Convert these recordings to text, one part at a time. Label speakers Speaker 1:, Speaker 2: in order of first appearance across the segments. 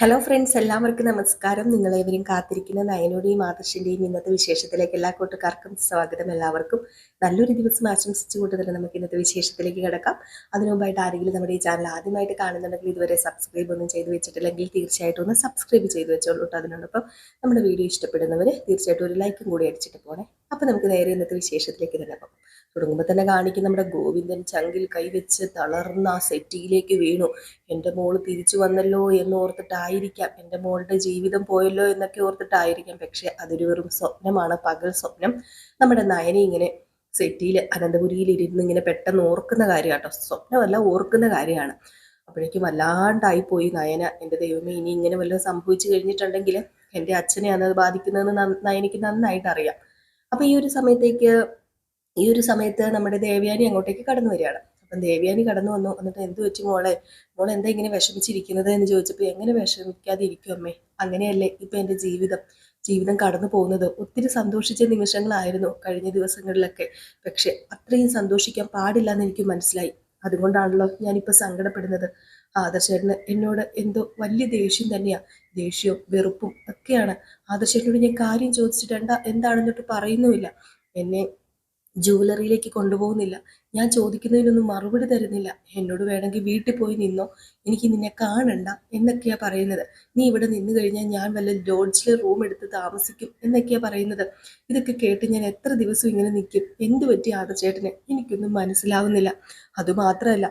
Speaker 1: Hello friends എല്ലാവർക്കും നമസ്കാരം. നിങ്ങളേവരും കാത്തിരിക്കുന്ന നയനോടെയും ആദർശിന്റെയും ഇന്നത്തെ വിശേഷത്തിലേക്ക് എല്ലാ കൂട്ടുകാർക്കും സ്വാഗതം എല്ലാവർക്കും. നല്ലൊരു ദിവസം ആശംസിച്ചുകൊണ്ട് തന്നെ നമുക്ക് ഇന്നത്തെ വിശേഷത്തിലേക്ക് കിടക്കാം. അതിനു മുമ്പായിട്ട് ആരെങ്കിലും നമ്മുടെ ഈ ചാനൽ ആദ്യമായിട്ട് കാണുന്നുണ്ടെങ്കിൽ ഇതുവരെ സബ്സ്ക്രൈബ് ഒന്നും ചെയ്തു വെച്ചിട്ടില്ലെങ്കിൽ തീർച്ചയായിട്ടും ഒന്ന് സബ്സ്ക്രൈബ് ചെയ്തു വെച്ചോളൂ കേട്ടോ അതിനോടൊപ്പം. നമ്മുടെ വീഡിയോ ഇഷ്ടപ്പെടുന്നവർ തീർച്ചയായിട്ടും ഒരു ലൈക്കും കൂടി അടിച്ചിട്ട് പോണേ. അപ്പോൾ നമുക്ക് നേരെ ഇന്നത്തെ വിശേഷത്തിലേക്ക് തന്നെ പോകാം തുടങ്ങുമ്പോൾ തന്നെ കാണിക്കും നമ്മുടെ ഗോവിന്ദൻ ചങ്കിൽ കൈവച്ച് തളർന്ന ആ സെറ്റിയിലേക്ക് വീണു. എന്റെ മോൾ തിരിച്ചു വന്നല്ലോ എന്ന് ഓർത്തിട്ടായിരിക്കാം. എന്റെ മോളുടെ ജീവിതം പോയല്ലോ എന്നൊക്കെ ഓർത്തിട്ടായിരിക്കാം. പക്ഷെ അതൊരു വെറും സ്വപ്നമാണ്. പകൽ സ്വപ്നം. നമ്മുടെ നയനെ ഇങ്ങനെ സെറ്റിയിൽ അനന്തപുരിയിൽ ഇരുന്ന് ഇങ്ങനെ പെട്ടെന്ന് ഓർക്കുന്ന കാര്യമാണ് കേട്ടോ സ്വപ്നമല്ല ഓർക്കുന്ന കാര്യമാണ് അപ്പോഴേക്കും വല്ലാണ്ടായി പോയി നയന. എന്റെ ദൈവമേ ഇനി ഇങ്ങനെ വല്ലതും സംഭവിച്ചു കഴിഞ്ഞിട്ടുണ്ടെങ്കിൽ എന്റെ അച്ഛനെ അത് ബാധിക്കുന്നതെന്ന് നയനയ്ക്ക് നന്നായിട്ട് അറിയാം അപ്പൊ ഈ ഒരു സമയത്തേക്ക് ഈ ഒരു സമയത്ത് നമ്മുടെ ദേവയാനി അങ്ങോട്ടേക്ക് കടന്നു വരികയാണ്. അപ്പം ദേവയാനി കടന്നു വന്നു. എന്നിട്ട് എന്ത് വെച്ചു മോളെ? മോൾ എന്താ ഇങ്ങനെ വിഷമിച്ചിരിക്കുന്നത് എന്ന് ചോദിച്ചപ്പോൾ എങ്ങനെ വിഷമിക്കാതെ ഇരിക്കും അമ്മേ? അങ്ങനെയല്ലേ ഇപ്പം എന്റെ ജീവിതം? ജീവിതം കടന്നു പോകുന്നത്. ഒത്തിരി സന്തോഷിച്ച നിമിഷങ്ങളായിരുന്നു കഴിഞ്ഞ ദിവസങ്ങളിലൊക്കെ. പക്ഷെ അത്രയും സന്തോഷിക്കാൻ പാടില്ല എന്ന് എനിക്ക് മനസ്സിലായി. അതുകൊണ്ടാണല്ലോ ഞാനിപ്പോൾ സങ്കടപ്പെടുന്നത്. ആദർശേട്ടന് എന്നോട് എന്തോ വലിയ ദേഷ്യം തന്നെയാണ് ദേഷ്യവും വെറുപ്പും ഒക്കെയാണ്. ആദർശേട്ടനോട് ഞാൻ കാര്യം ചോദിച്ചിട്ട് എന്താ എന്താണെന്നിട്ട് പറയുന്നുമില്ല. എന്നെ ജുവലറിയിലേക്ക് കൊണ്ടുപോകുന്നില്ല. ഞാൻ ചോദിക്കുന്നതിനൊന്നും മറുപടി തരുന്നില്ല. എന്നോട് വേണമെങ്കിൽ വീട്ടിൽ പോയി നിന്നോ? എനിക്ക് നിന്നെ കാണണ്ട എന്നൊക്കെയാ പറയുന്നത്. നീ ഇവിടെ നിന്ന് കഴിഞ്ഞാൽ ഞാൻ വല്ല ലോഡ്ജിൽ റൂം എടുത്ത് താമസിക്കും എന്നൊക്കെയാ പറയുന്നത്. ഇതൊക്കെ കേട്ട് ഞാൻ എത്ര ദിവസം ഇങ്ങനെ നിൽക്കും? എന്ത് പറ്റി ആദർശേട്ടന്? എനിക്കൊന്നും മനസ്സിലാവുന്നില്ല. അതുമാത്രമല്ല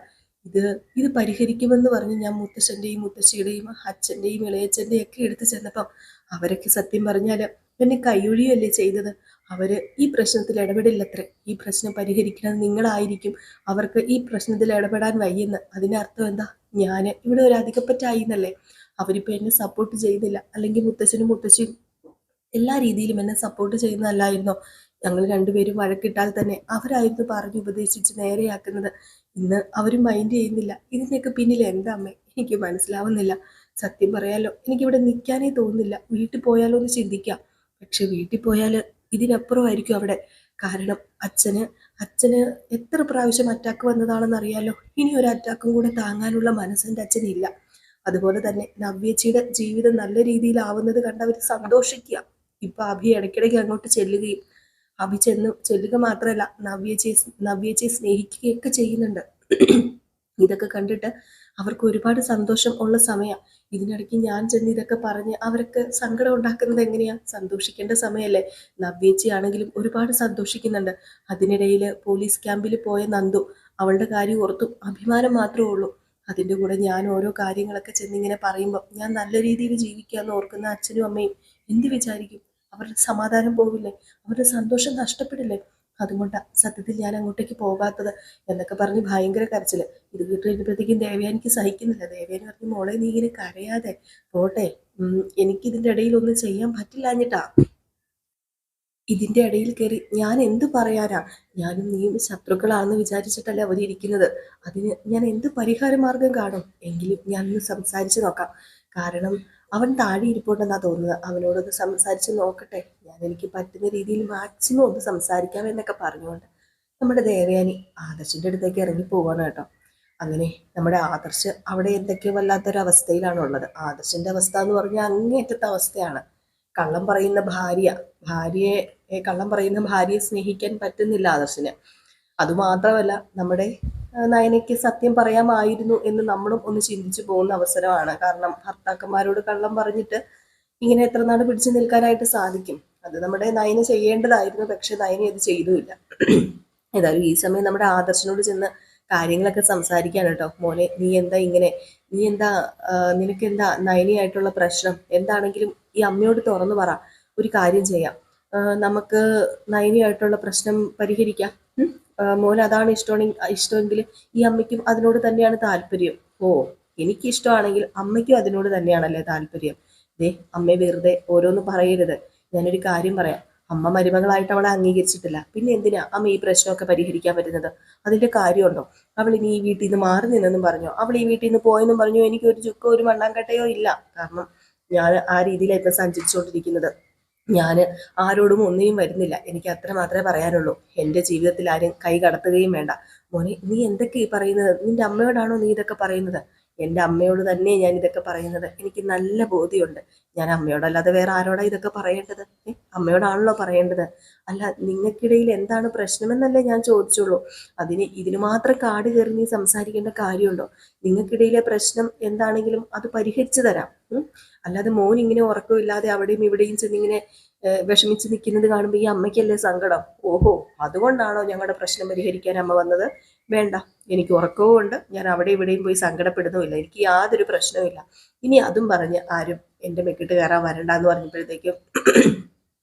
Speaker 1: ഇത് ഇത് പരിഹരിക്കുമെന്ന് പറഞ്ഞ് ഞാൻ മുത്തശ്ശന്റെയും മുത്തശ്ശിയുടെയും അച്ഛന്റെയും ഇളയച്ഛന്റെയും ഒക്കെ എടുത്ത് ചെന്നപ്പം അവരൊക്കെ സത്യം പറഞ്ഞാൽ എന്നെ കൈയൊഴിയല്ലേ ചെയ്തത്? അവർ ഈ പ്രശ്നത്തിൽ ഇടപെടില്ലത്രേ. ഈ പ്രശ്നം പരിഹരിക്കുന്നത് നിങ്ങളായിരിക്കും. അവർക്ക് ഈ പ്രശ്നത്തിൽ ഇടപെടാൻ വയ്യെന്ന്. അതിന്റെ അർത്ഥം എന്താ? ഞാൻ ഇവിടെ ഒരു അധികപ്പറ്റായി എന്നല്ലേ അവരിപ്പോൾ എന്നെ സപ്പോർട്ട് ചെയ്തില്ല അല്ലെങ്കിൽ മുത്തശ്ശനും മുത്തശ്ശിയും എല്ലാ രീതിയിലും എന്നെ സപ്പോർട്ട് ചെയ്യുന്നതല്ലായിരുന്നോ? ഞങ്ങൾ രണ്ടുപേരും വഴക്കിട്ടാൽ തന്നെ അവരായിരുന്നു പറഞ്ഞു ഉപദേശിച്ച് നേരെയാക്കുന്നത്. ഇന്ന് അവരും മൈൻഡ് ചെയ്യുന്നില്ല. ഇതിന്റെയൊക്കെ പിന്നിൽ എന്താ അമ്മേ? എനിക്ക് മനസ്സിലാവുന്നില്ല. സത്യം പറയാലോ എനിക്കിവിടെ നിൽക്കാനേ തോന്നുന്നില്ല. വീട്ടിൽ പോയാലോ എന്ന് ചിന്തിക്കാം. പക്ഷെ വീട്ടിൽ പോയാൽ ഇതിനപ്പുറമായിരിക്കും അവിടെ. കാരണം അച്ഛന് അച്ഛന് എത്ര പ്രാവശ്യം അറ്റാക്ക് വന്നതാണെന്ന് അറിയാലോ? ഇനി ഒരു അറ്റാക്കും കൂടെ താങ്ങാനുള്ള മനസ്സിന്റെ അച്ഛനില്ല. അതുപോലെ തന്നെ നവ്യച്ചിയുടെ ജീവിതം നല്ല രീതിയിലാവുന്നത് കണ്ട് അവർ സന്തോഷിക്കുക. ഇപ്പൊ അഭി ഇടയ്ക്കിടയ്ക്ക് അങ്ങോട്ട് ചെല്ലുകയും അഭി ചെന്ന് ചെല്ലുക മാത്രമല്ല നവ്യച്ചയെ നവ്യച്ചയെ സ്നേഹിക്കുകയൊക്കെ ചെയ്യുന്നുണ്ട്. ഇതൊക്കെ കണ്ടിട്ട് അവർക്ക് ഒരുപാട് സന്തോഷം ഉള്ള സമയം. ഇതിനിടയ്ക്ക് ഞാൻ ചെന്ന് ഇതൊക്കെ പറഞ്ഞ് അവർക്ക് സങ്കടം ഉണ്ടാക്കുന്നത് എങ്ങനെയാ? സന്തോഷിക്കേണ്ട സമയമല്ലേ നവ്യേച്ചി ആണെങ്കിലും ഒരുപാട് സന്തോഷിക്കുന്നുണ്ട്. അതിനിടയിൽ പോലീസ് ക്യാമ്പിൽ പോയ നന്ദു അവളുടെ കാര്യം ഓർത്തും അഭിമാനം മാത്രമേ ഉള്ളൂ. അതിന്റെ കൂടെ ഞാൻ ഓരോ കാര്യങ്ങളൊക്കെ ചെന്നിങ്ങനെ പറയുമ്പോൾ ഞാൻ നല്ല രീതിയിൽ ജീവിക്കാമെന്ന് ഓർക്കുന്ന അച്ഛനും അമ്മയും എന്ത് വിചാരിക്കും? അവരുടെ സമാധാനം പോവില്ലേ? അവരുടെ സന്തോഷം നഷ്ടപ്പെടില്ലേ? അതുകൊണ്ടാ സത്യത്തിൽ ഞാൻ അങ്ങോട്ടേക്ക് പോകാത്തത് എന്നൊക്കെ പറഞ്ഞ് ഭയങ്കര കരച്ചിൽ. ഇത് കേട്ട് കഴിഞ്ഞപ്പോഴത്തേക്കും ദേവയാനിക്ക് സഹിക്കുന്നില്ല. ദേവയാനി പറഞ്ഞു മോളെ നീ ഇങ്ങനെ കരയാതെ പോട്ടെ. എനിക്ക് ഇതിന്റെ ഇടയിൽ ഒന്നും ചെയ്യാൻ പറ്റില്ലാഞ്ഞിട്ടാ ഇതിന്റെ ഇടയിൽ കയറി ഞാൻ എന്ത് പറയാനാ? ഞാനും നീയും ശത്രുക്കളാണെന്ന് വിചാരിച്ചിട്ടല്ല അവർ ഇരിക്കുന്നത്. അതിന് ഞാൻ എന്ത് പരിഹാര മാർഗം കാണും? എങ്കിലും ഞാനൊന്ന് സംസാരിച്ചു നോക്കാം. കാരണം അവൻ താഴെ ഇരിപ്പുണ്ടെന്നാ തോന്നുന്നത്. അവനോടൊന്ന് സംസാരിച്ച് നോക്കട്ടെ. ഞാൻ എനിക്ക് പറ്റുന്ന രീതിയിൽ മാക്സിമം ഒന്ന് സംസാരിക്കാം എന്നൊക്കെ പറഞ്ഞുകൊണ്ട് നമ്മുടെ ദേവയാനി ആദർശിന്റെ അടുത്തേക്ക് ഇറങ്ങി പോവാണ് കേട്ടോ. അങ്ങനെ നമ്മുടെ ആദർശ് അവിടെ എന്തൊക്കെയോ വല്ലാത്തൊരു അവസ്ഥയിലാണ് ഉള്ളത് ആദർശിന്റെ അവസ്ഥ എന്ന് പറഞ്ഞാൽ അങ്ങേറ്റത്തെ അവസ്ഥയാണ്. കള്ളം പറയുന്ന ഭാര്യ ഭാര്യയെ കള്ളം പറയുന്ന ഭാര്യയെ സ്നേഹിക്കാൻ പറ്റുന്നില്ല ആദർശിന്. അതുമാത്രമല്ല നമ്മുടെ നയനയ്ക്ക് സത്യം പറയാമായിരുന്നു എന്ന് നമ്മളും ഒന്ന് ചിന്തിച്ചു പോകുന്ന അവസരമാണ്. കാരണം ഭർത്താക്കന്മാരോട് കള്ളം പറഞ്ഞിട്ട് ഇങ്ങനെ എത്ര നാട് പിടിച്ചു നിൽക്കാനായിട്ട് സാധിക്കും. അത് നമ്മുടെ നയന ചെയ്യേണ്ടതായിരുന്നു പക്ഷെ നയന അത് ചെയ്തുമില്ല. ഏതായാലും ഈ സമയം നമ്മുടെ ആദർശനോട് ചെന്ന് കാര്യങ്ങളൊക്കെ സംസാരിക്കാണ് കേട്ടോ. മോനെ നീ എന്താ ഇങ്ങനെ നീ എന്താ നിനക്ക് എന്താ നയനിയായിട്ടുള്ള പ്രശ്നം? എന്താണെങ്കിലും ഈ അമ്മയോട് തുറന്നു പറ. ഒരു കാര്യം ചെയ്യാം. നമുക്ക് നയനിയായിട്ടുള്ള പ്രശ്നം പരിഹരിക്കാം. മോൻ അതാണ് ഇഷ്ടമാണെങ്കിൽ ഇഷ്ടമെങ്കിൽ ഈ അമ്മയ്ക്കും അതിനോട് തന്നെയാണ് താല്പര്യം. ഓ എനിക്ക് ഇഷ്ടമാണെങ്കിൽ അമ്മയ്ക്കും അതിനോട് തന്നെയാണല്ലേ താല്പര്യം. ദേ അമ്മ വെറുതെ ഓരോന്ന് പറയരുത്. ഞാനൊരു കാര്യം പറയാം. അമ്മ മരുമകളായിട്ട് അവളെ അംഗീകരിച്ചിട്ടില്ല. പിന്നെ എന്തിനാ അമ്മ ഈ പ്രശ്നമൊക്കെ പരിഹരിക്കാൻ പറ്റുന്നത്? അതിന്റെ കാര്യമുണ്ടോ? അവൾ ഇനി ഈ വീട്ടിൽ നിന്ന് മാറി നിന്നെന്നും പറഞ്ഞു? അവൾ ഈ വീട്ടിൽ നിന്ന് പോയെന്നും പറഞ്ഞു? എനിക്ക് ഒരു ചുക്കോ ഒരു മണ്ണാങ്കട്ടയോ ഇല്ല. കാരണം ഞാൻ ആ രീതിയിലാണ് ഇപ്പൊ സഞ്ചരിച്ചുകൊണ്ടിരിക്കുന്നത്. ഞാൻ ആരോടും ഒന്നിനും വരുന്നില്ല. എനിക്ക് അത്ര മാത്രമേ പറയാനുള്ളൂ. എന്റെ ജീവിതത്തിൽ ആരും കൈ കടത്തുകയും വേണ്ട. മോനെ നീ എന്തൊക്കെ ഈ പറയുന്നത്? നിന്റെ അമ്മയോടാണോ നീ ഇതൊക്കെ പറയുന്നത്? എന്റെ അമ്മയോട് തന്നെ ഞാൻ ഇതൊക്കെ പറയുന്നത്. എനിക്ക് നല്ല ബോധ്യമുണ്ട്. ഞാൻ അമ്മയോടല്ലാതെ വേറെ ആരോടാണ് ഇതൊക്കെ പറയേണ്ടത്? അമ്മയോടാണല്ലോ പറയേണ്ടത്. അല്ല നിങ്ങൾക്കിടയിൽ എന്താണ് പ്രശ്നമെന്നല്ലേ ഞാൻ ചോദിച്ചുള്ളൂ. അതിന് ഇതിന് മാത്രം കാട് കയറി നീ സംസാരിക്കേണ്ട കാര്യമുണ്ടോ? നിങ്ങൾക്കിടയിലെ പ്രശ്നം എന്താണെങ്കിലും അത് പരിഹരിച്ചു തരാം. അല്ലാതെ മോൻ ഇങ്ങനെ ഉറക്കമില്ലാതെ അവിടെയും ഇവിടെയും ചെന്നിങ്ങനെ വിഷമിച്ച് നിൽക്കുന്നത് കാണുമ്പോൾ ഈ അമ്മയ്ക്കല്ലേ സങ്കടം? ഓഹോ അതുകൊണ്ടാണോ ഞങ്ങളുടെ പ്രശ്നം പരിഹരിക്കാൻ അമ്മ വന്നത്? വേണ്ട. എനിക്ക് ഉറക്കവും ഉണ്ട്. ഞാൻ അവിടെ ഇവിടെയും പോയി സങ്കടപ്പെടുന്നുമില്ല. എനിക്ക് യാതൊരു പ്രശ്നവുമില്ല. ഇനി അതും പറഞ്ഞ് ആരും എന്റെ മെക്കിട്ട് കയറാൻ വരണ്ട എന്ന് പറഞ്ഞപ്പോഴത്തേക്കും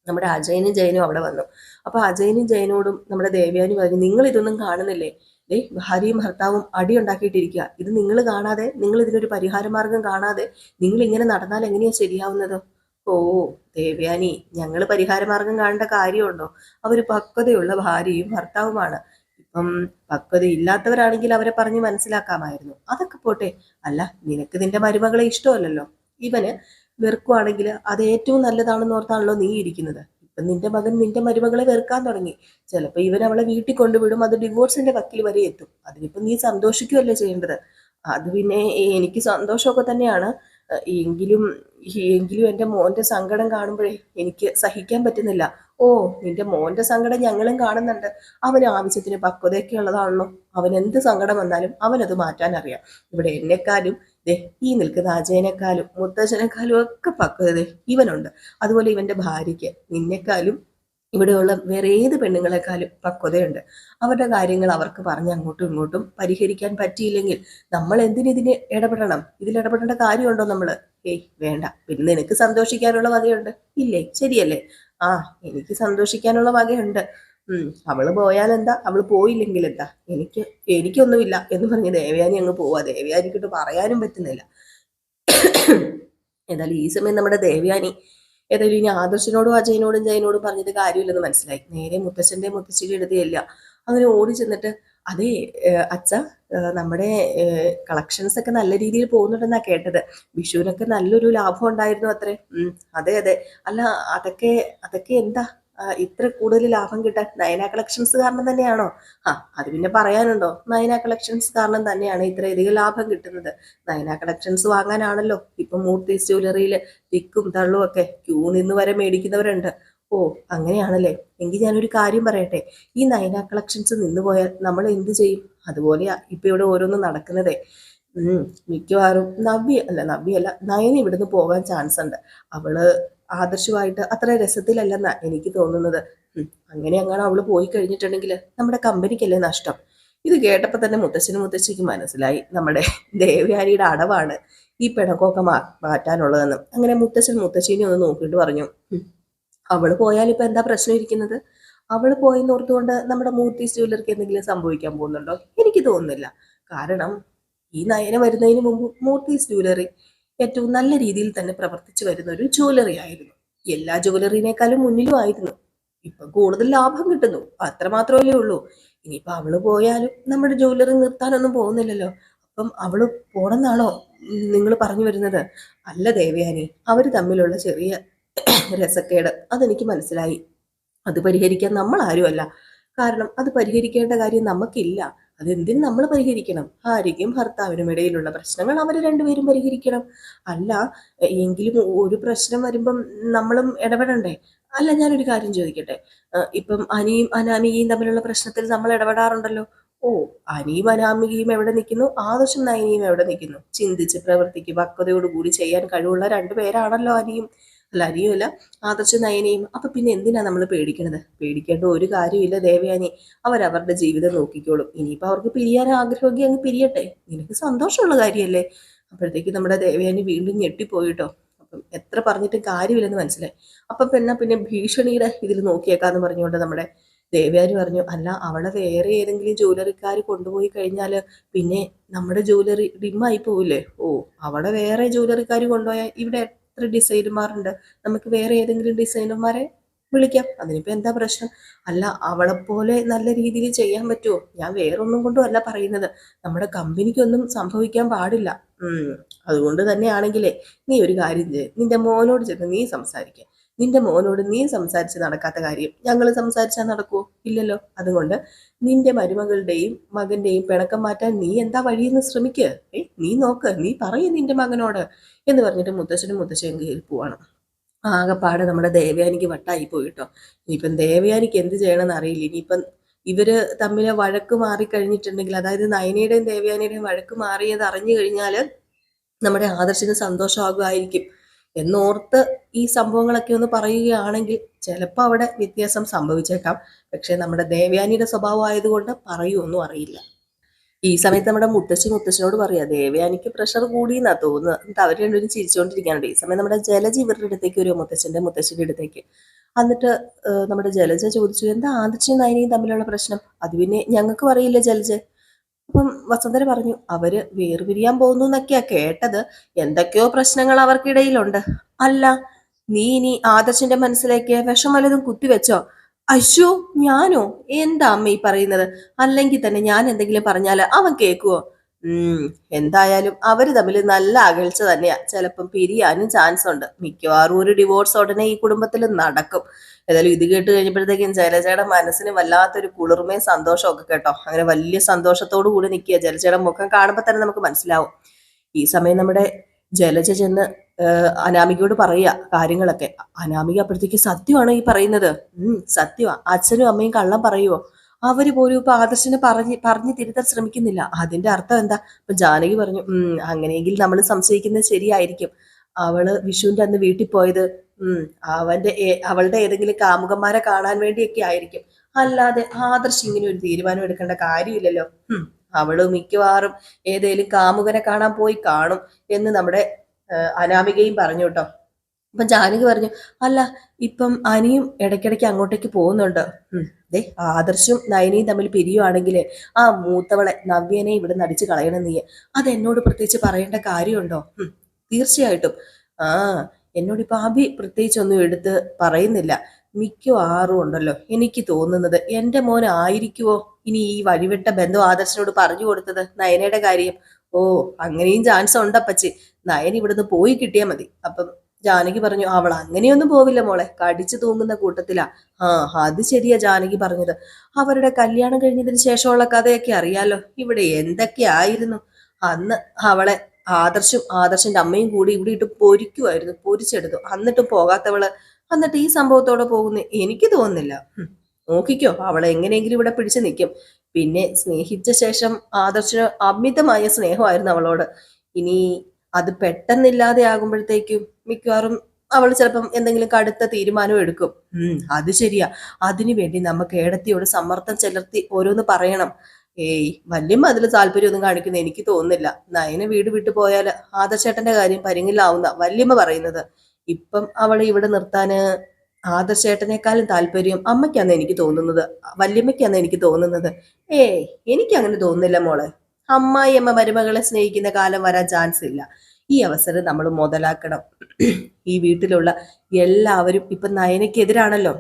Speaker 1: നമ്മുടെ അജയനും ജയനും അവിടെ വന്നു. അപ്പൊ അജയനും ജയനോടും നമ്മുടെ ദേവ്യാനും പറഞ്ഞു നിങ്ങൾ ഇതൊന്നും കാണുന്നില്ലേ? ദേ ഭാര്യയും ഭർത്താവും അടി ഉണ്ടാക്കിയിട്ടിരിക്കുക ഇത് നിങ്ങൾ കാണാതെ നിങ്ങൾ ഇതിനൊരു പരിഹാര മാർഗം കാണാതെ നിങ്ങൾ ഇങ്ങനെ നടന്നാൽ എങ്ങനെയാ ശരിയാവുന്നത്? ഓ ദേവ്യാനി ഞങ്ങൾ പരിഹാര മാർഗം കാണേണ്ട കാര്യമുണ്ടോ? അവർ പക്വതയുള്ള ഭാര്യയും ഭർത്താവുമാണ്. ഇപ്പം പക്വത ഇല്ലാത്തവരാണെങ്കിൽ അവരെ പറഞ്ഞ് മനസ്സിലാക്കാമായിരുന്നു. അതൊക്കെ പോട്ടെ. അല്ല നിനക്ക് നിന്റെ മരുമകളെ ഇഷ്ടമല്ലല്ലോ. ഇവന് വെറുക്കുവാണെങ്കിൽ അത് ഏറ്റവും നല്ലതാണെന്ന് ഓർത്താണല്ലോ നീ ഇരിക്കുന്നത്. ഇപ്പം നിന്റെ മകൻ നിന്റെ മരുമകളെ വെറുക്കാൻ തുടങ്ങി. ചിലപ്പോൾ ഇവൻ അവളെ വീട്ടിൽ കൊണ്ടുവിടും അത് ഡിവോഴ്സിന്റെ വക്കിൽ വരെ എത്തും. അതിനിപ്പം നീ സന്തോഷിക്കുകയല്ലേ ചെയ്യേണ്ടത്? അത് പിന്നെ എനിക്ക് സന്തോഷമൊക്കെ തന്നെയാണ്. എങ്കിലും എങ്കിലും എന്റെ മോന്റെ സങ്കടം കാണുമ്പോഴേ എനിക്ക് സഹിക്കാൻ പറ്റുന്നില്ല. ഓ നിന്റെ മോന്റെ സങ്കടം ഞങ്ങളും കാണുന്നുണ്ട്. അവന് ആവശ്യത്തിന് പക്വതയൊക്കെ ഉള്ളതാണല്ലോ. അവൻ എന്ത് സങ്കടം വന്നാലും അവനത് മാറ്റാൻ അറിയാം ഇവിടെ എന്നെക്കാലും ദേ ഈ നിൽക്കുന്ന അജയനെക്കാളും മുത്തച്ഛനെക്കാളും ഒക്കെ പക്വത ഇവനുണ്ട്. അതുപോലെ ഇവന്റെ ഭാര്യയ്ക്ക് നിന്നെക്കാളും ഇവിടെയുള്ള വേറെ ഏത് പെണ്ണുങ്ങളെക്കാളും പക്വതയുണ്ട്. അവരുടെ കാര്യങ്ങൾ അവർക്ക് പറഞ്ഞ് അങ്ങോട്ടും ഇങ്ങോട്ടും പരിഹരിക്കാൻ പറ്റിയില്ലെങ്കിൽ നമ്മൾ എന്തിനിതിന് ഇടപെടണം? ഇതിൽ ഇടപെടേണ്ട കാര്യമുണ്ടോ നമ്മൾ? ഏയ് വേണ്ട. പിന്നെ നിനക്ക് സന്തോഷിക്കാനുള്ള വകയുണ്ട്. ഇല്ലേ? ശരിയല്ലേ? ആ എനിക്ക് സന്തോഷിക്കാനുള്ള വകയുണ്ട്. ഉം അവൾ പോയാൽ എന്താ അവൾ പോയില്ലെങ്കിൽ എന്താ എനിക്ക് എനിക്കൊന്നുമില്ല എന്ന് പറഞ്ഞ് ദേവയാനി അങ്ങ് പോവാ. ദേവയാനിക്കിട്ട് പറയാനും പറ്റുന്നില്ല. എന്നാലും ഈ സമയം നമ്മുടെ ദേവയാനി ഏതായാലും ഇനി ആദർശനോടും അജയനോടും ജയനോടും പറഞ്ഞിട്ട് കാര്യമില്ലെന്ന് മനസ്സിലായി. നേരെ മുത്തശ്ശന്റെ മുത്തശ്ശിയുടെ എഴുതിയല്ല. അങ്ങനെ ഓടി ചെന്നിട്ട് അതേ അച്ഛ നമ്മുടെ കളക്ഷൻസ് ഒക്കെ നല്ല രീതിയിൽ പോകുന്നുണ്ടെന്നാണ് കേട്ടത്. വിഷുവിനൊക്കെ നല്ലൊരു ലാഭം ഉണ്ടായിരുന്നു അത്രേ. അതെ അതെ. അല്ല അതൊക്കെ അതൊക്കെ എന്താ? ഇത്ര കൂടുതൽ ലാഭം കിട്ടാൻ നയന കളക്ഷൻസ് കാരണം തന്നെയാണോ? ആ അത് പിന്നെ പറയാനുണ്ടോ? നയന കളക്ഷൻസ് കാരണം തന്നെയാണ് ഇത്രയധികം ലാഭം കിട്ടുന്നത്. നയന കളക്ഷൻസ് വാങ്ങാനാണല്ലോ. ഇപ്പൊ മൂർത്തീസ് ജ്വല്ലറിയിൽ തിക്കും തള്ളും ഒക്കെ. ക്യൂ നിന്ന് വരെ മേടിക്കുന്നവരുണ്ട്. ഓ അങ്ങനെയാണല്ലേ. എങ്കിൽ ഞാനൊരു കാര്യം പറയട്ടെ. ഈ നയന കളക്ഷൻസ് നിന്നുപോയാൽ നമ്മൾ എന്ത് ചെയ്യും? അതുപോലെയാ ഇപ്പൊ ഇവിടെ ഓരോന്നും നടക്കുന്നതേ. മിക്കവാറും നവ്യ അല്ല നവ്യ അല്ല നയന ഇവിടുന്ന് പോകാൻ ചാൻസ് ഉണ്ട്. അവൾ ആദർശമായിട്ട് അത്ര രസത്തിലല്ലെന്നാ എനിക്ക് തോന്നുന്നത്. അങ്ങനെ അങ്ങനെ അവൾ പോയി കഴിഞ്ഞിട്ടുണ്ടെങ്കിൽ നമ്മുടെ കമ്പനിക്കല്ലേ നഷ്ടം. ഇത് കേട്ടപ്പോൾ തന്നെ മുത്തശ്ശനും മുത്തശ്ശിക്ക് മനസ്സിലായി നമ്മുടെ ദേവയാനിയുടെ അടവാണ് ഈ പിണക്കമൊക്കെ മാറ്റാനുള്ളതെന്ന്. അങ്ങനെ മുത്തശ്ശൻ മുത്തശ്ശിനെ ഒന്ന് നോക്കിയിട്ട് പറഞ്ഞു. "ഉം, അവൾ പോയാൽ ഇപ്പൊ എന്താ പ്രശ്നം ഇരിക്കുന്നത്? അവൾ പോയെന്ന് ഓർത്തുകൊണ്ട് നമ്മുടെ മൂർത്തി ജ്വല്ലറിക്ക് എന്തെങ്കിലും സംഭവിക്കാൻ പോകുന്നുണ്ടോ? എനിക്ക് തോന്നുന്നില്ല. കാരണം ഈ നയന വരുന്നതിന് മുമ്പ് മൂർത്തീസ് ജ്വല്ലറി ഏറ്റവും നല്ല രീതിയിൽ തന്നെ പ്രവർത്തിച്ചു വരുന്ന ഒരു ജ്വല്ലറി ആയിരുന്നു. എല്ലാ ജ്വല്ലറിനേക്കാളും മുന്നിലും ആയിരുന്നു. ഇപ്പൊ കൂടുതൽ ലാഭം കിട്ടുന്നു. അത്ര മാത്രമല്ലേ ഉള്ളൂ. ഇനിയിപ്പൊ അവൾ പോയാലും നമ്മുടെ ജ്വല്ലറി നിർത്താനൊന്നും പോകുന്നില്ലല്ലോ. അപ്പം അവൾ പോണെന്നാണോ നിങ്ങൾ പറഞ്ഞു വരുന്നത്? അല്ല ദേവയാനി അവർ തമ്മിലുള്ള ചെറിയ രസക്കേട്. അതെനിക്ക് മനസ്സിലായി. അത് പരിഹരിക്കാൻ നമ്മൾ ആരുമല്ല കാരണം അത് പരിഹരിക്കേണ്ട കാര്യം നമുക്കില്ല. അതെന്തിന് നമ്മൾ പരിഹരിക്കണം? ഭാര്യയ്ക്കും ഭർത്താവിനും ഇടയിലുള്ള പ്രശ്നങ്ങൾ അവർ രണ്ടുപേരും പരിഹരിക്കണം. അല്ല എങ്കിലും ഒരു പ്രശ്നം വരുമ്പം നമ്മളും ഇടപെടണ്ടേ? അല്ല ഞാനൊരു കാര്യം ചോദിക്കട്ടെ. ഇപ്പം അനിയും അനാമികയും തമ്മിലുള്ള പ്രശ്നത്തിൽ നമ്മൾ ഇടപെടാറുണ്ടല്ലോ? ഓ അനിയും അനാമികയും എവിടെ നിൽക്കുന്നു? ആദർശം നയനിയും എവിടെ നിൽക്കുന്നു? ചിന്തിച്ച് പ്രവർത്തിക്ക് പക്വതയോടുകൂടി ചെയ്യാൻ കഴിവുള്ള രണ്ടുപേരാണല്ലോ അനിയും. അല്ല ആദർശ നയനയും അപ്പൊ പിന്നെ എന്തിനാ നമ്മൾ പേടിക്കണത്? പേടിക്കേണ്ട ഒരു കാര്യമില്ല ദേവയാനി. അവരവരുടെ ജീവിതം നോക്കിക്കോളും. ഇനിയിപ്പോ അവർക്ക് പിരിയാൻ ആഗ്രഹമൊക്കെ അങ്ങ് പിരിയട്ടെ. നിനക്ക് സന്തോഷമുള്ള കാര്യമല്ലേ? അപ്പോഴത്തേക്ക് നമ്മുടെ ദേവയാനി വീണ്ടും ഞെട്ടിപ്പോയിട്ടോ അപ്പം എത്ര പറഞ്ഞിട്ടും കാര്യമില്ലെന്ന് മനസ്സിലായി. അപ്പം പിന്നെ പിന്നെ ഭീഷണിയുടെ ഇതിൽ നോക്കിയേക്കാന്ന് പറഞ്ഞുകൊണ്ട് നമ്മുടെ ദേവയാനി പറഞ്ഞു അല്ല അവളെ വേറെ ഏതെങ്കിലും ജ്വല്ലറിക്കാർ കൊണ്ടുപോയി കഴിഞ്ഞാൽ പിന്നെ നമ്മുടെ ജ്വല്ലറി ഡിമ്മായി പോവില്ലേ ഓ അവളെ വേറെ ജ്വല്ലറിക്കാർ കൊണ്ടുപോയാൽ ഇവിടെ എത്ര ഡിസൈനർമാരുണ്ട് നമുക്ക് വേറെ ഏതെങ്കിലും ഡിസൈനർമാരെ വിളിക്കാം. അതിനിപ്പോ എന്താ പ്രശ്നം? അല്ല അവളെപ്പോലെ പോലെ നല്ല രീതിയിൽ ചെയ്യാൻ പറ്റുമോ ഞാൻ വേറൊന്നും കൊണ്ടും അല്ല പറയുന്നത്. നമ്മുടെ കമ്പനിക്കൊന്നും സംഭവിക്കാൻ പാടില്ല. അതുകൊണ്ട് തന്നെയാണെങ്കിലേ നീ ഒരു കാര്യം ചെയ്യ്. നിന്റെ മോനോട് ചെന്ന് നീ സംസാരിക്കുക നിന്റെ മോനോട് നീ സംസാരിച്ച് നടക്കാത്ത കാര്യം ഞങ്ങൾ സംസാരിച്ചാൽ നടക്കുമോ ഇല്ലല്ലോ. അതുകൊണ്ട് നിന്റെ മരുമകളുടെയും മകന്റെയും പിണക്കം മാറ്റാൻ നീ എന്താ വഴിയെന്ന് ശ്രമിക്കുക ഏ നീ നോക്ക് നീ പറയൂ നിന്റെ മകനോട് എന്ന് പറഞ്ഞിട്ട് മുത്തശ്ശനും മുത്തശ്ശനും കയറി പോവാണ്. ആകെപ്പാട് നമ്മുടെ ദേവയാനിക്ക് വട്ടായി പോയിട്ടോ. ഇനിയിപ്പം ദേവയാനിക്ക് എന്ത് ചെയ്യണമെന്ന് അറിയില്ല. ഇനിയിപ്പം ഇവർ തമ്മിലെ വഴക്ക് മാറി കഴിഞ്ഞിട്ടുണ്ടെങ്കിൽ അതായത് നയനയുടെയും ദേവയാനിയുടെയും വഴക്ക് മാറിയത് അറിഞ്ഞു കഴിഞ്ഞാൽ നമ്മുടെ ആദർശിന് സന്തോഷമാകുമായിരിക്കും. എന്നോർത്ത് ഈ സംഭവങ്ങളൊക്കെ ഒന്ന് പറയുകയാണെങ്കിൽ ചിലപ്പോൾ അവിടെ വ്യത്യാസം സംഭവിച്ചേക്കാം. പക്ഷെ നമ്മുടെ ദേവയാനിയുടെ സ്വഭാവം ആയതുകൊണ്ട് പറയുമൊന്നും അറിയില്ല. ഈ സമയത്ത് നമ്മുടെ മുത്തശ്ശി മുത്തശ്ശനോട് പറയാം ദേവയാനിക്ക് പ്രഷർ കൂടി എന്നാ തോന്നുന്നത്. എന്നിട്ട് അവർ രണ്ടുപേരും ചിരിച്ചുകൊണ്ടിരിക്കാനുണ്ട് ഈ സമയം നമ്മുടെ ജലജ ഇവരുടെ അടുത്തേക്ക് ഒരു മുത്തച്ഛന്റെ മുത്തശ്ശിയുടെ അടുത്തേക്ക്. എന്നിട്ട് നമ്മുടെ ജലജ ചോദിച്ചു എന്താ ആദിച്ചും നയനയും തമ്മിലുള്ള പ്രശ്നം? അത് പിന്നെ ഞങ്ങൾക്ക് പറയില്ല ജലജ? അപ്പം വസുന്ധര പറഞ്ഞു അവർ വേർപിരിയാൻ പോകുന്നു എന്നൊക്കെയാ കേട്ടത്. എന്തൊക്കെയോ പ്രശ്നങ്ങൾ അവർക്കിടയിലുണ്ട്. അല്ല നീ ഇനി ആദർശന്റെ മനസ്സിലേക്ക് വിഷം വല്ലതും കുത്തിവെച്ചോ? അശോ ഞാനോ? എന്താ അമ്മ ഈ പറയുന്നത്? അല്ലെങ്കിൽ തന്നെ ഞാൻ എന്തെങ്കിലും പറഞ്ഞാൽ അവൻ കേൾക്കുവോ? എന്തായാലും അവർ തമ്മിൽ നല്ല അകൽച്ച തന്നെയാ. ചിലപ്പം പിരിയാനും ചാൻസ് ഉണ്ട്. മിക്കവാറും ഒരു ഡിവോഴ്സ് ഉടനെ ഈ കുടുംബത്തിൽ നടക്കും. ഏതായാലും ഇത് കേട്ട് കഴിഞ്ഞപ്പോഴത്തേക്കും ജലജയുടെ മനസ്സിന് വല്ലാത്തൊരു കുളിർമയും സന്തോഷവും ഒക്കെ കേട്ടോ. അങ്ങനെ വലിയ സന്തോഷത്തോടു കൂടി നിൽക്കുക ജലജയുടെ മുഖം കാണുമ്പോൾ തന്നെ നമുക്ക് മനസ്സിലാവും. ഈ സമയം നമ്മുടെ ജലജ ചെന്ന് അനാമികയോട് പറയുക കാര്യങ്ങളൊക്കെ. അനാമിക അപ്പോഴത്തേക്ക് സത്യമാണോ ഈ പറയുന്നത്? ഉം സത്യമാ. അച്ഛനും അമ്മയും കള്ളം പറയുവോ? അവർ പോലും ഇപ്പൊ ആദർശിനെ പറഞ്ഞ് പറഞ്ഞ് തിരുത്താൻ ശ്രമിക്കുന്നില്ല. അതിന്റെ അർത്ഥം എന്താ? ഇപ്പൊ ജാനകി പറഞ്ഞു ഉം അങ്ങനെയെങ്കിൽ നമ്മൾ സംശയിക്കുന്നത് ശരിയായിരിക്കും. അവൾ വിഷുവിന്റെ അന്ന് വീട്ടിൽ പോയത് ഉം അവന്റെ അവളുടെ ഏതെങ്കിലും കാമുകന്മാരെ കാണാൻ വേണ്ടിയൊക്കെ ആയിരിക്കും. അല്ലാതെ ആദർശ് ഇങ്ങനെ ഒരു തീരുമാനം എടുക്കേണ്ട കാര്യമില്ലല്ലോ. അവൾ മിക്കവാറും ഏതേലും കാമുകനെ കാണാൻ പോയി കാണും എന്ന് നമ്മുടെ അനാമികയും പറഞ്ഞു കേട്ടോ. അപ്പൊ ജാനകി പറഞ്ഞു അല്ല ഇപ്പം അനിയും ഇടയ്ക്കിടയ്ക്ക് അങ്ങോട്ടേക്ക് പോകുന്നുണ്ട്. ദേ ആദർശും നയനയും തമ്മിൽ പിരിയുവാണെങ്കിൽ ആ മൂത്തവളെ നവ്യനെ ഇവിടെ നടിച്ചു കളയണം നീ അത് എന്നോട് പ്രത്യേകിച്ച് പറയേണ്ട കാര്യമുണ്ടോ? തീർച്ചയായിട്ടും. ആ എന്നോട് ഇപ്പൊ അഭി പ്രത്യേകിച്ചൊന്നും എടുത്ത് പറയുന്നില്ല. മിക്കവാറും ഉണ്ടല്ലോ എനിക്ക് തോന്നുന്നത്. എന്റെ മോൻ ആയിരിക്കുവോ ഇനി ഈ വഴിവിട്ട ബന്ധം ആദർശനോട് പറഞ്ഞു കൊടുത്തത് നയനയുടെ കാര്യം? ഓ അങ്ങനെയും ചാൻസ് ഉണ്ടപ്പച്ചി നയൻ ഇവിടുന്ന് പോയി കിട്ടിയാൽ മതി. അപ്പം ജാനകി പറഞ്ഞു അവൾ അങ്ങനെയൊന്നും പോവില്ല മോളെ കടിച്ചു തൂങ്ങുന്ന കൂട്ടത്തിലാ. ആ അത് ശരിയാ ജാനകി പറഞ്ഞത്. അവരുടെ കല്യാണം കഴിഞ്ഞതിന് ശേഷമുള്ള കഥയൊക്കെ അറിയാലോ ഇവിടെ എന്തൊക്കെ ആയിരുന്നു? അന്ന് അവളെ ആദർശും ആദർശന്റെ അമ്മയും കൂടി ഇവിടെ ഇട്ട് പൊരിക്കുമായിരുന്നു പൊരിച്ചെടുത്തു. എന്നിട്ടും പോകാത്തവൾ എന്നിട്ട് ഈ സംഭവത്തോടെ പോകുന്ന എനിക്ക് തോന്നുന്നില്ല. നോക്കിക്കോ അവളെ എങ്ങനെയെങ്കിലും ഇവിടെ പിടിച്ചു നിൽക്കും. പിന്നെ സ്നേഹിച്ച ശേഷം ആദർശന് അമിതമായ സ്നേഹമായിരുന്നു അവളോട്. ഇനി അത് പെട്ടെന്നില്ലാതെ ആകുമ്പോഴത്തേക്കും മിക്കവാറും അവൾ ചിലപ്പം എന്തെങ്കിലും കടുത്ത തീരുമാനം എടുക്കും. ഉം അത് ശരിയാ. അതിനു വേണ്ടി നമുക്ക് ഏടത്തിയോട് സമ്മർദ്ദം ചെലുത്തി ഓരോന്ന് പറയണം. ഏയ് വല്യമ്മ അതിൽ താല്പര്യമൊന്നും കാണിക്കുന്ന എനിക്ക് തോന്നുന്നില്ല. നയന വീട് വിട്ടു പോയാൽ ആദർശേട്ടന്റെ കാര്യം പരിങ്ങില്ലാവുന്ന വല്യമ്മ പറയുന്നത്. ഇപ്പം അവളെ ഇവിടെ നിർത്താന് ആദർശേട്ടനേക്കാളും താല്പര്യം അമ്മയ്ക്കാന്ന് എനിക്ക് തോന്നുന്നത്. വല്യമ്മയ്ക്കാന്ന് എനിക്ക് തോന്നുന്നത്. ഏയ് എനിക്ക് അങ്ങനെ തോന്നുന്നില്ല മോളെ. അമ്മായി അമ്മ മരുമകളെ സ്നേഹിക്കുന്ന കാലം വരാൻ ചാൻസ് ഇല്ല. ഈ അവസരം നമ്മൾ മുതലാക്കണം. ഈ വീട്ടിലുള്ള എല്ലാവരും ഇപ്പൊ നയനയ്ക്കെതിരാണല്ലോ.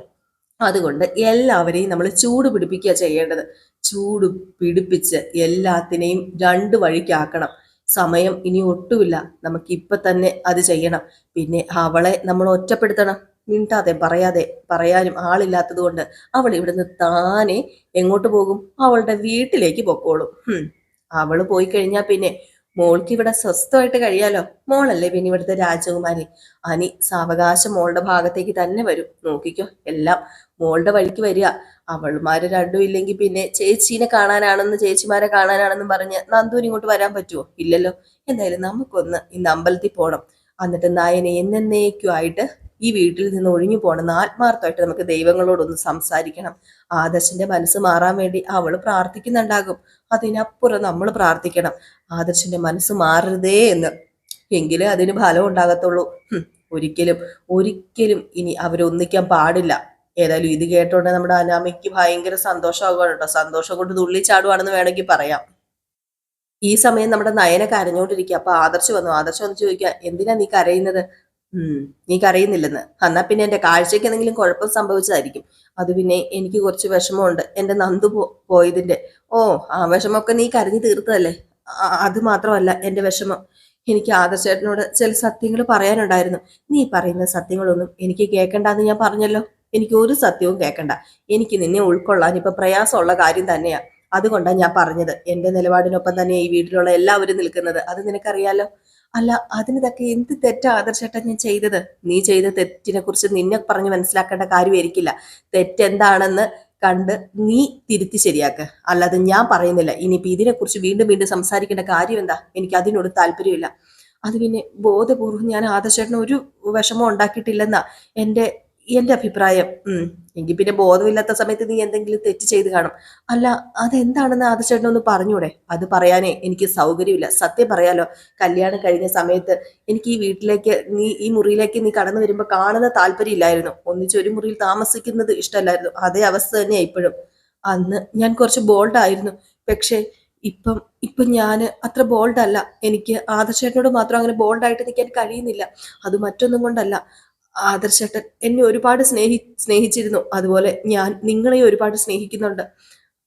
Speaker 1: അതുകൊണ്ട് എല്ലാവരെയും നമ്മൾ ചൂട് പിടിപ്പിക്കുക ചെയ്യേണ്ടത്. ചൂട് പിടിപ്പിച്ച് എല്ലാത്തിനെയും രണ്ട് വഴിക്കാക്കണം. സമയം ഇനി ഒട്ടുമില്ല. നമുക്ക് ഇപ്പൊ തന്നെ അത് ചെയ്യണം. പിന്നെ അവളെ നമ്മൾ ഒറ്റപ്പെടുത്തണം. മിണ്ടാതെ പറയാതെ പറയാനും ആളില്ലാത്തത് കൊണ്ട് അവൾ ഇവിടുന്ന് താനെ എങ്ങോട്ട് പോകും? അവളുടെ വീട്ടിലേക്ക് പൊക്കോളും. അവൾ പോയി കഴിഞ്ഞാ പിന്നെ മോൾക്ക് ഇവിടെ സ്വസ്ഥമായിട്ട് കഴിയാലോ? മോളല്ലേ പിന്നെ ഇവിടുത്തെ രാജകുമാരി. അനി സാവകാശം മോളുടെ ഭാഗത്തേക്ക് തന്നെ വരും. നോക്കിക്കോ എല്ലാം മോളുടെ വഴിക്ക് വരിക. അവൾമാര് രണ്ടും ഇല്ലെങ്കിൽ പിന്നെ ചേച്ചീനെ കാണാനാണെന്ന് ചേച്ചിമാരെ കാണാനാണെന്നും പറഞ്ഞ് നന്ദൂരി ഇങ്ങോട്ട് വരാൻ പറ്റുമോ ഇല്ലല്ലോ. എന്തായാലും നമുക്കൊന്ന് ഇന്ന് അമ്പലത്തിൽ പോണം. എന്നിട്ട് നയനെ എന്നേക്കുമായിട്ട് ഈ വീട്ടിൽ നിന്ന് ഒഴിഞ്ഞു പോകണമെന്ന് ആത്മാർത്ഥമായിട്ട് നമുക്ക് ദൈവങ്ങളോടൊന്ന് സംസാരിക്കണം. ആദർശന്റെ മനസ്സ് മാറാൻ വേണ്ടി അവൾ പ്രാർത്ഥിക്കുന്നുണ്ടാകും. അതിനപ്പുറം നമ്മൾ പ്രാർത്ഥിക്കണം. ആദർശന്റെ മനസ്സ് മാറരുതേ എന്ന്. എങ്കിലേ അതിന് ഫലം ഉണ്ടാകത്തുള്ളൂ. ഒരിക്കലും ഒരിക്കലും ഇനി അവരൊന്നിക്കാൻ പാടില്ല. ഏതായാലും ഇത് കേട്ടോണ്ട് നമ്മുടെ അനാമയ്ക്ക് ഭയങ്കര സന്തോഷമാകുകയാണ് കേട്ടോ. സന്തോഷം കൊണ്ട് തുള്ളിച്ചാടുവാണെന്ന് വേണമെങ്കിൽ പറയാം. ഈ സമയം നമ്മുടെ നയന കരഞ്ഞോണ്ടിരിക്കുക അപ്പൊ ആദർശ് വന്നു. ആദർശ് വന്ന് ചോദിക്കുക എന്തിനാ നീ കരയുന്നത്? ഉം. നീ കരയുന്നില്ലെന്ന്. എന്നാ പിന്നെ എന്റെ കാഴ്ചയ്ക്ക് എന്തെങ്കിലും കുഴപ്പം സംഭവിച്ചതായിരിക്കും. അത് പിന്നെ എനിക്ക് കുറച്ച് വിഷമമുണ്ട്. എന്റെ നന്ദു പോയതിന്റെ. ഓ ആ വിഷമൊക്കെ നീ കരഞ്ഞു തീർത്തതല്ലേ? അത് മാത്രമല്ല എന്റെ വിഷമം. എനിക്ക് ആദർശേട്ടനോട് ചില സത്യങ്ങൾ പറയാനുണ്ടായിരുന്നു. നീ പറയുന്ന സത്യങ്ങളൊന്നും എനിക്ക് കേൾക്കണ്ടെന്ന് ഞാൻ പറഞ്ഞല്ലോ. എനിക്ക് ഒരു സത്യവും കേൾക്കണ്ട എനിക്ക് നിന്നെ ഉൾക്കൊള്ളാൻ ഇപ്പൊ പ്രയാസമുള്ള കാര്യം തന്നെയാ. അതുകൊണ്ടാണ് ഞാൻ പറഞ്ഞത്. എന്റെ നിലപാടിനൊപ്പം തന്നെ ഈ വീട്ടിലുള്ള എല്ലാവരും നിൽക്കുന്നത്. അത് നിനക്കറിയാലോ? അല്ല അതിനിതൊക്കെ എന്ത് തെറ്റാ ആദർശേട്ടാ ഞാൻ ചെയ്തത്? നീ ചെയ്ത തെറ്റിനെ കുറിച്ച് നിന്നെ പറഞ്ഞ് മനസ്സിലാക്കേണ്ട കാര്യമായിരിക്കില്ല. തെറ്റെന്താണെന്ന് കണ്ട് നീ തിരുത്തി ശരിയാക്ക്. അല്ലാതെ ഞാൻ പറയുന്നില്ല. ഇനിയിപ്പോ ഇതിനെക്കുറിച്ച് വീണ്ടും വീണ്ടും സംസാരിക്കേണ്ട കാര്യം എന്താ എനിക്ക് അതിനോട് താല്പര്യമില്ല. അത് പിന്നെ ബോധപൂർവം ഞാൻ ആദർശേട്ടന് ഒരു വിഷമം ഉണ്ടാക്കിയിട്ടില്ലെന്നാ എന്റെ എന്റെ അഭിപ്രായം എങ്കിൽ പിന്നെ ബോധമില്ലാത്ത സമയത്ത് നീ എന്തെങ്കിലും തെറ്റ് ചെയ്ത് കാണും. അല്ല അതെന്താണെന്ന് ആദർശേട്ടൻ ഒന്ന് പറഞ്ഞൂടെ? അത് പറയാനേ എനിക്ക് സൗകര്യമില്ല. സത്യം പറയാലോ കല്യാണം കഴിഞ്ഞ സമയത്ത് എനിക്ക് ഈ വീട്ടിലേക്ക് നീ ഈ മുറിയിലേക്ക് നീ കടന്നു വരുമ്പോൾ കാണുന്ന താല്പര്യമില്ലായിരുന്നു ഒന്നിച്ച് ഒരു മുറിയിൽ താമസിക്കുന്നത് ഇഷ്ടമല്ലായിരുന്നു. അതേ അവസ്ഥ തന്നെയാണ് ഇപ്പോഴും. അന്ന് ഞാൻ കുറച്ച് ബോൾഡായിരുന്നു പക്ഷേ ഇപ്പം ഇപ്പം ഞാൻ അത്ര ബോൾഡല്ല എനിക്ക് ആദർശേട്ടനോട് മാത്രം അങ്ങനെ ബോൾഡായിട്ട് നിൽക്കാൻ കഴിയുന്നില്ല. അത് മറ്റൊന്നും കൊണ്ടല്ല. ആദർശേട്ടൻ എന്നെ ഒരുപാട് സ്നേഹി സ്നേഹിച്ചിരുന്നു. അതുപോലെ ഞാൻ നിങ്ങളെ ഒരുപാട് സ്നേഹിക്കുന്നുണ്ട്.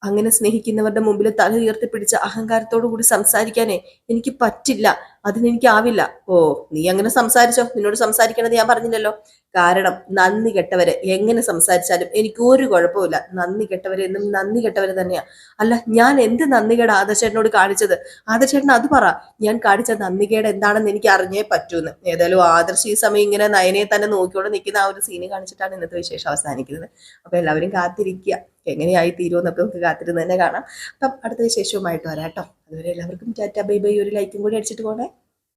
Speaker 1: അങ്ങനെ സ്നേഹിക്കുന്നവരുടെ മുമ്പിൽ തല ഉയർത്തിപ്പിടിച്ച അഹങ്കാരത്തോടു കൂടി സംസാരിക്കാനേ എനിക്ക് പറ്റില്ല. അതിനെനിക്കാവില്ല. ഓ നീ അങ്ങനെ സംസാരിച്ചോ? നിന്നോട് സംസാരിക്കണത് ഞാൻ പറഞ്ഞില്ലല്ലോ. കാരണം നന്ദി കെട്ടവരെ എങ്ങനെ സംസാരിച്ചാലും എനിക്ക് ഒരു കുഴപ്പമില്ല നന്ദി കെട്ടവരെ എന്നും നന്ദി കെട്ടവരെ തന്നെയാ. അല്ല ഞാൻ എന്ത് നന്ദികേട് ആദർശേട്ടനോട് കാണിച്ചത്? ആദർശേട്ടൻ അത് പറ. ഞാൻ കാണിച്ച നന്ദികേട് എന്താണെന്ന് എനിക്ക് അറിഞ്ഞേ പറ്റൂന്ന്. ഏതായാലും ആദർശ് ഈ സമയം ഇങ്ങനെ നയനെ തന്നെ നോക്കിക്കൊണ്ട് നിൽക്കുന്ന ആ ഒരു സീന് കാണിച്ചിട്ടാണ് ഇന്നത്തെ വിശേഷം അവസാനിക്കുന്നത്. അപ്പൊ എല്ലാവരും കാത്തിരിക്കുക. എങ്ങനെയായി തീരുമെന്നൊക്കെ നമുക്ക് കാത്തിരുന്ന് തന്നെ കാണാം. അപ്പം അടുത്ത വിശേഷവുമായിട്ട് വരാം കേട്ടോ. അതുവരെ എല്ലാവർക്കും ടാറ്റ ബൈ ബൈ ഒരു ലൈക്കും കൂടി അടിച്ചിട്ട് പോണേ.